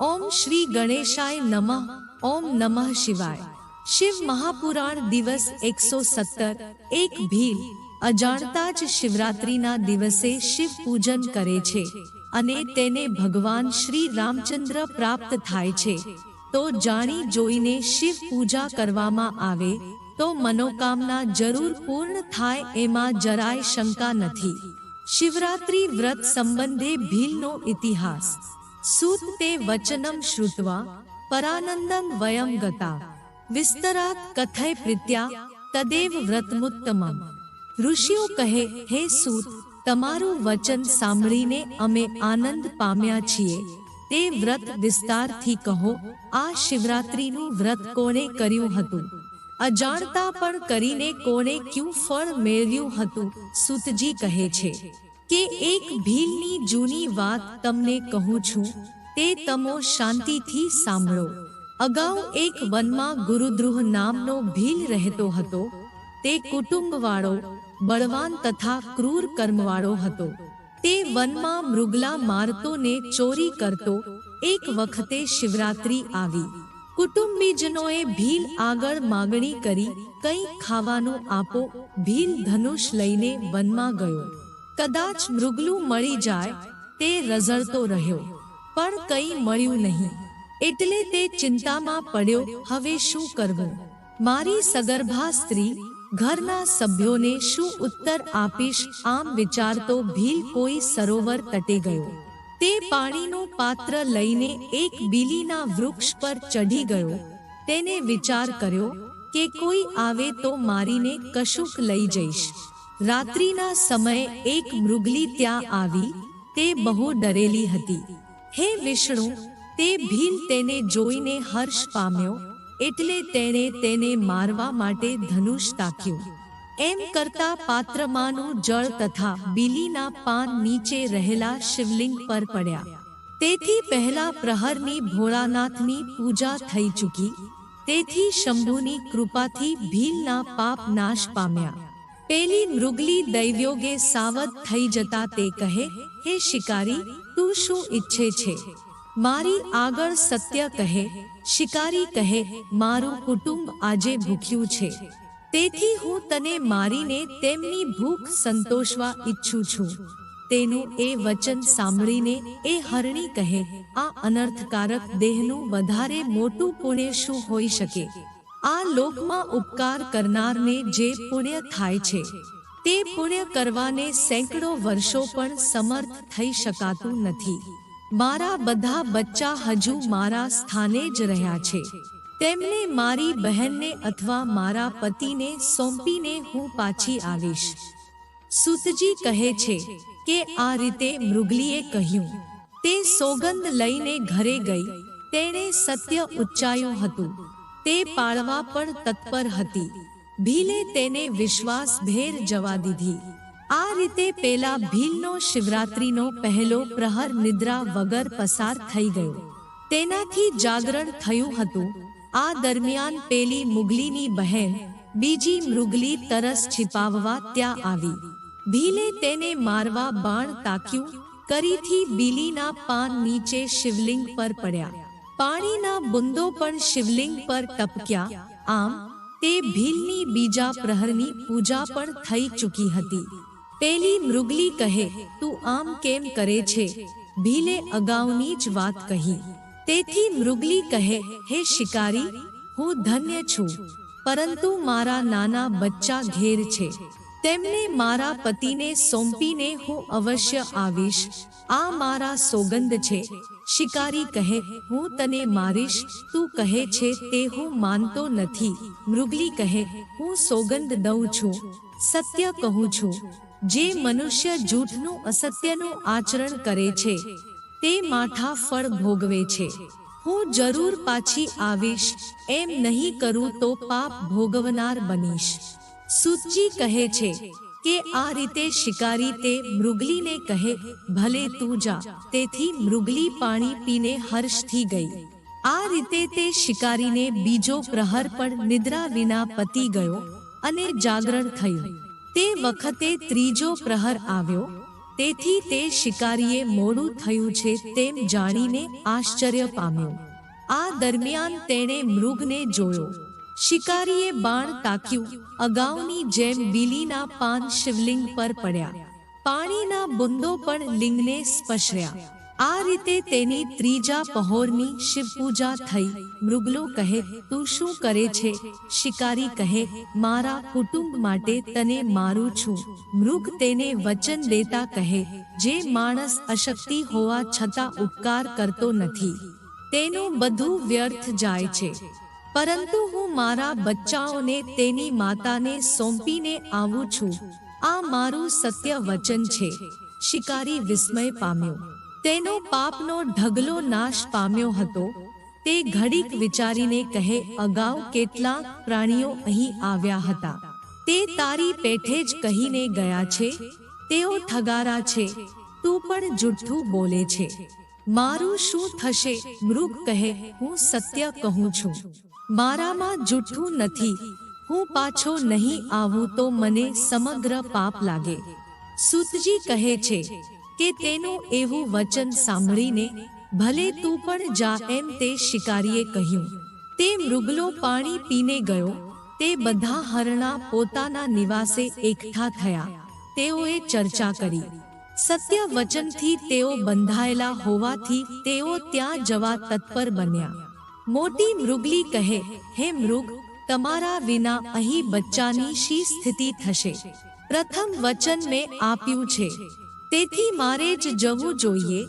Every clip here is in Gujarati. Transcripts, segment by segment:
ઓમ શ્રી ગણેશાય નમઃ, ઓમ નમઃ શિવાય. શિવ મહાપુરાણ દિવસ એકસો સત્તર, એક ભીલ. અજાણતા જ શિવરાત્રિના દિવસે શિવ પૂજન કરે છે અને તેને ભગવાન શ્રી રામચંદ્ર પ્રાપ્ત થાય છે. તો જાણી જોઈને શિવ પૂજા કરવામાં આવે, તો મનોકામના જરૂર પૂર્ણ થાય એમાં જરાય શંકા નથી. શિવરાત્રિ વ્રત સંબંધે ભીલનો ઇતિહાસ. સૂત તે વચનમ શ્રુત્વા પરાનંદમ વયમ ગતા, વિસ્તરાત કથય પ્રીત્યા, તદેવ વ્રતમુત્તમ ઋષિઓ કહે, હે સૂત, તમારું વચન સાંભળીને અમે આનંદ પામ્યા છીએ. તે વ્રત વિસ્તારથી કહો, આ શિવરાત્રિનું વ્રત કોણે કર્યું હતું? અજાણતા પણ કરીને કોણે ક્યું ફળ મેળવ્યું હતું? સૂતજી કહે છે. કે એક ભીલની જૂની વાત તમને કહું છું, તે તમો શાંતિથી સાંભળો. અગાઉ એક વનમાં ગુરુદ્રુહ નામનો ભીલ રહેતો હતો. તે કુટુંબવાળો, બળવાન તથા ક્રૂર કર્મવાળો હતો. તે વનમાં મૃગલા મારતો ને ચોરી કરતો, એક વખતે શિવરાત્રી આવી. કુટુંબીજનોએ ભીલ આગળ માગણી કરી, કંઈ ખાવાનું આપો, ભીલ ધનુષ લઈને વનમાં ગયો. કદાચ મૃગલું મળી જાય, તે રઝળતો રહ્યો. પણ કંઈ મળ્યું નહીં. એટલે તે ચિંતામાં પડ્યો, હવે શું કરવું? મારી સગર્ભા સ્ત્રી ઘરના સભ્યોને શું ઉત્તર આપીશ? આમ વિચારતો ભીલ કોઈ સરોવર તટે ગયો. તે પાણીનું પાત્ર લઈને એક બીલીના વૃક્ષ પર ચઢી ગયો. તેને વિચાર કર્યો કે કોઈ આવે તો મારીને કશુંક લઈ જઈશ. રાત્રિના સમયે એક મૃગલી ત્યાં આવી, તે બહુ ડરેલી હતી. હે વિષ્ણુ, તે ભીલ તેને જોઈને હર્ષ પામ્યો, એટલે તેણે તેને મારવા માટે ધનુષ તાક્યું. એમ કરતા પાત્રમાંનું જળ તથા બીલીના પાન નીચે રહેલા શિવલિંગ પર પડ્યા. તેથી પહેલા પ્રહરની ભોળાનાથની પૂજા થઈ ચૂકી, તેથી શંભુની કૃપાથી ભીલના પાપ નાશ પામ્યા. પેલી મૃગલી દૈવ્યોગે સાવધ થઈ જતા તે કહે, હે શિકારી, તું શું ઈચ્છે છે? મારી આગળ સત્ય કહે. શિકારી કહે, મારું કુટુંબ આજે ભૂખ્યું છે. તેથી હું તને મારીને તેમની ભૂખ સંતોષવા ઈચ્છું છું. તેનું એ વચન સાંભળીને એ હરણી કહે, આ અનર્થકારક દેહનું વધારે મોટું પુણ્ય શું હોઈ શકે? આ લોકમાં ઉપકાર કરનારને જે પુણ્ય થાય છે, તે પુણ્ય કરવાને સેંકડો વર્ષો પણ સમર્થ થઈ શકાતું નથી. મારા બધા બચ્ચા હજુ મારા સ્થાને જ રહ્યા છે. તેમને મારી બહેનને અથવા મારા પતિને સોંપીને હું પાછી આવીશ. સુતજી કહે છે કે આ રીતે મૃગલીએ કહ્યું, તે સોગંદ લઈને ઘરે ગઈ, તેણે સત્ય ઉચ્ચાયું હતું. તે પાળવા પણ તત્પર હતી. ભીલે તેને વિશ્વાસભેર જવા દીધી. આ રીતે પેલા ભીલનો શિવરાત્રીનો પહેલો પ્રહર નિદ્રા વગર પસાર થઈ ગયો. તેનાથી જાગરણ થયું હતું. આ દરમિયાન પેલી મુગલીની બહેન, બીજી મૃગલી તરસ છિપાવવા ત્યાં આવી. ભીલે તેને મારવા બાણ તાક્યું, કરીથી બીલીના પાન નીચે શિવલિંગ પર પડ્યા. પાણીના બુંદો પણ શિવલિંગ પર ટપક્યા આમ, તે ભીલની બીજા પ્રહરની પૂજા પણ થઈ ચૂકી હતી. પેલી મૃગલી કહે, તું આમ કેમ કરે છે? ભીલે અગાઉની જ વાત કહી. તેથી મૃગલી કહે, હે શિકારી, હું ધન્ય છું, પરંતુ મારા નાના બચ્ચા ઘેર છે. તેમને મારા પતિને સોંપીને હું અવશ્ય આવીશ. આ મારા સોગંદ છે. શિકારી કહે, હું તને મારીશ, તું કહે છે, તે હું માનતો નથી. મૃગલી કહે, હું સોગંદ દઉં છું, સત્ય કહું છું. જે મનુષ્ય જૂઠનું અસત્યનું આચરણ કરે છે, તે માથા ફળ ભોગવે છે. હું જરૂર પાછી આવીશ, એમ નહીં કરું તો પાપ ભોગવનાર બનીશ. સુતજી કહે છે કે આ રીતે શિકારી તે મૃગલીને કહે, ભલે તું જા. તેથી મૃગલી પાણી પીને હર્ષથી ગઈ. આ રીતે તે શિકારીને બીજો પ્રહર પણ નિદ્રા વિના પતી ગયો અને જાગરણ થયું. તે વખતે ત્રીજો પ્રહર આવ્યો. તેથી તે શિકારીએ મોડું થયું છે તેમ જાણીને આશ્ચર્ય પામ્યો. આ દરમિયાન તેણે મૃગને જોયો. શિકારીએ બાણ તાક્યું. અગાઉની જેમ બીલીના પાન શિવલિંગ પર પડ્યા. પાણીના બુંદો પણ લિંગને સ્પર્શ્યા. આ રીતે તેની ત્રીજા પહોરની શિવપૂજા થઈ. મૃગલો કહે, તું શું કરે છે? શિકારી કહે, મારા કુટુંબ માટે તને મારું છું. મૃગ તેને વચન દેતા કહે, જે માણસ અશક્તિ હોવા છતાં ઉપકાર કરતો નથી. તેનું બધું વ્યર્થ જાય છે. પરંતુ હું મારા બચ્ચાઓને તેની માતાને સોંપીને આવું છું. આ મારું સત્ય વચન છે. શિકારી વિસ્મય પામ્યો. તેનો પાપનો ઢગલો નાશ પામ્યો હતો. તે ઘડીક વિચારીને કહે, અગાઉ કેટલા પ્રાણીઓ અહીં આવ્યા હતા. તે તારી પેઠે જ કહીને ગયા છે. તેઓ ઠગારા છે. તું પણ જુઠ્ઠું બોલે છે. મારું શું થશે? મૃગ કહે, હું સત્ય કહું છું. મારામાં જુઠ્ઠું નથી. હું પાછો નહીં આવું તો મને સમગ્ર પાપ લાગે. સુતજી કહે છે કે તેનું એવું વચન સાંભળીને ભલે તું પણ જા એમ તે શિકારીએ કહ્યું. તે મૃગલો પાણી પીને ગયો. તે બધા હરણા પોતાના નિવાસે એકઠા થયા. તેઓએ ચર્ચા કરી. સત્ય વચનથી તેઓ બંધાયેલા હોવાથી તેઓ ત્યાં જવા તત્પર બન્યા. મોટી મૃગલી કહે, હે મૃગ, તમારા વિના અહીં બચ્ચાની શી સ્થિતિ થશે? પ્રથમ વચન મેં આપ્યું છે. તેથી મારે જ જવું જોઈએ.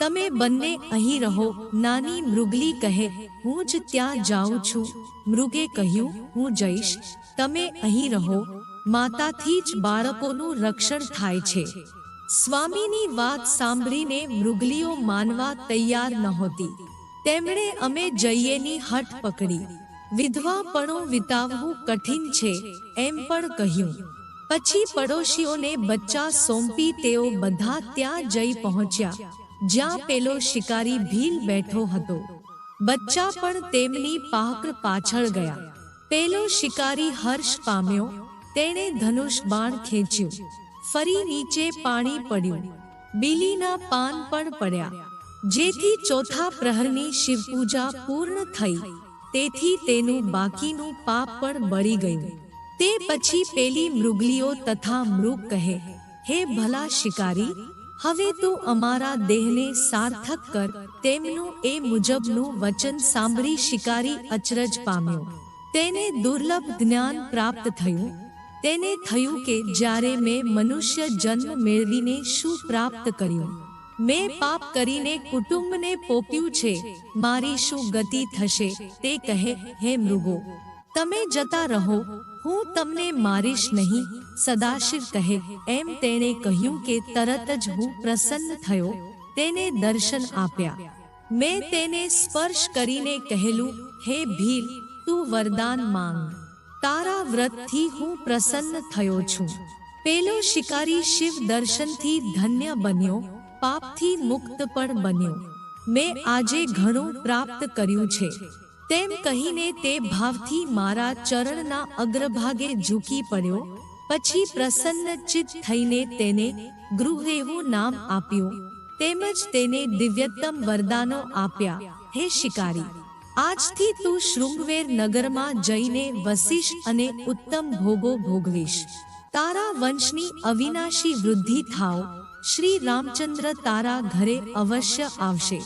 તમે બંને અહીં રહો. નાની મૃગલી કહે, હું જ ત્યાં જાઉં છું. મૃગે કહ્યું, હું જઈશ. તમે અહીં રહો. માતાથી જ બાળકોનું રક્ષણ થાય છે. સ્વામીની વાત સાંભળીને મૃગલીઓ માનવા તૈયાર નહોતી. તેમણે અમે જઈએની હઠ પકડી. વિધવાપણું વિતાવવું કઠિન છે, એમ પણ કહ્યું. પછી પડોશીઓને બચ્ચા સોંપી તેઓ બધા ત્યાં જઈ પહોંચ્યા, જ્યાં પેલો શિકારી ભીલ બેઠો હતો. બચ્ચા પણ તેમની પાક પાછળ ગયા. પેલો શિકારી હર્ષ પામ્યો, તેણે ધનુષ બાણ ખેંચ્યું. ફરી નીચે પાણી પડ્યું. બીલીના પાન પણ પડ્યા. જેથી ચોથા પ્રહરની શિવપૂજા પૂર્ણ થઈ. તેથી તેનું બાકીનું પાપ પણ બળી ગયું. તે પછી પેલી મૃગલીઓ તથા મૃગ કહે, હે ભલા શિકારી, હવે તું અમારા દેહને સાર્થક કર. તેમનું એ મુજબનું વચન સાંભળી શિકારી અચરજ પામ્યો. તેને દુર્લભ જ્ઞાન પ્રાપ્ત થયું. તેને થયું કે જ્યારે મેં મનુષ્ય જન્મ મેળવીને શું પ્રાપ્ત કર્યું? મેં પાપ કરીને કુટુંબને પોપ્યું છે. મારી શું ગતિ થશે? તે કહે, હે મૃગો, તમે જતા રહો. હું તમને મારીશ નહીં. સદાશિવ કહે, એમ તેણે કહ્યું કે તરત જ હું પ્રસન્ન થયો. તેને દર્શન આપ્યા. મેં તેને સ્પર્શ કરીને કહેલું, હે ભીલ, તું વરદાન માંગ. તારા વ્રતથી હું પ્રસન્ન થયો છું. પેલો શિકારી શિવ દર્શનથી ધન્ય બન્યો. પાપથી મુક્ત પણ બન્યો. મેં આજે ઘણું પ્રાપ્ત કર્યું છે. તેમ કહીને તે ભાવથી મારા ચરણના અગ્રભાગે ઝૂકી પડ્યો. પછી પ્રસન્ન ચિત્ત થઈને તેને ગૃહેવું નામ આપ્યું. તેમજ તેને દિવ્યતમ વરદાનો આપ્યા. હે શિકારી, આજથી તું શૃંગવેર નગરમાં જઈને વસીશ અને ઉત્તમ ભોગો ભોગવીશ. તારા વંશની અવિનાશી વૃદ્ધિ થાવ. શ્રી રામચંદ્ર તારા ઘરે અવશ્ય આવશે.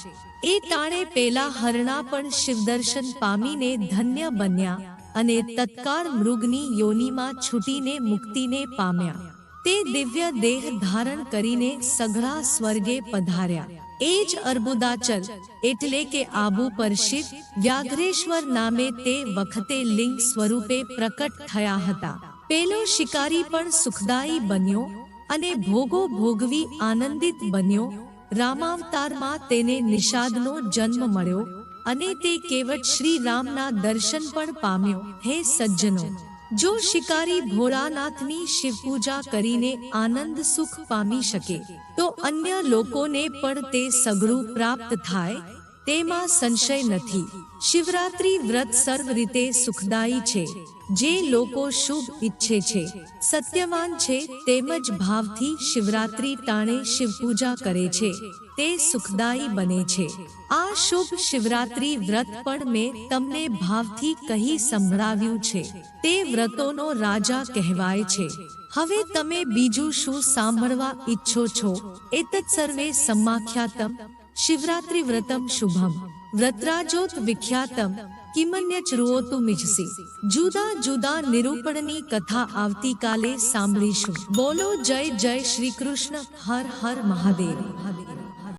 એ તાણે પેલા હરણા પણ શિવદર્શન પામીને ધન્ય બન્યા અને તત્કાળ મૃગની યોનિમાં છૂટીને મુક્તિને પામ્યા. તે દિવ્ય દેહ ધારણ કરીને સઘળા સ્વર્ગે પધાર્યા. એ જ અર્બુદાચલ, એટલે કે આબુ પર શિવ વ્યાઘ્રેશ્વર નામે તે વખતે લિંગ સ્વરૂપે પ્રકટ થયા હતા. પેલો શિકારી પણ સુખદાયી બન્યો અને ભોગો ભોગવી આનંદિત બન્યો. રામાવતારમાં તેને નિષાદનો જન્મ મળ્યો અને તે કેવટ શ્રી રામના દર્શન પણ પામ્યો. હે સજ્જનો, જો શિકારી ભોળાનાથની શિવપૂજા કરીને આનંદ સુખ પામી શકે, તો અન્ય લોકોને પણ તે સઘળું પ્રાપ્ત થાય. તેમાં સંશય નથી. શિવરાત્રી વ્રત સર્વ રીતે સુખદાયી છે. જે લોકો શુભ ઈચ્છે છે, સત્યવાન છે, તેમજ ભાવથી શિવરાત્રી ટાણે શિવ પૂજા કરે છે. તે સુખદાયી બને છે. આ શુભ શિવરાત્રી વ્રત પણ મેં તમને ભાવથી કહી સંભળાવ્યું છે. તે વ્રતોનો રાજા કહેવાય છે. હવે તમે બીજું શું સાંભળવા ઈચ્છો છો? એતત સર્વે સમાખ્યાતમ શિવરાત્રી વ્રતમ શુભમ. વ્રતરાજોત વિખ્યાતમ. કિમન્ય ચરુઓતુ મિજસી. જુદા જુદા નિરૂપણની કથા આવતીકાલે સાંભળીશું. બોલો જય જય શ્રી કૃષ્ણ. હર હર મહાદેવ.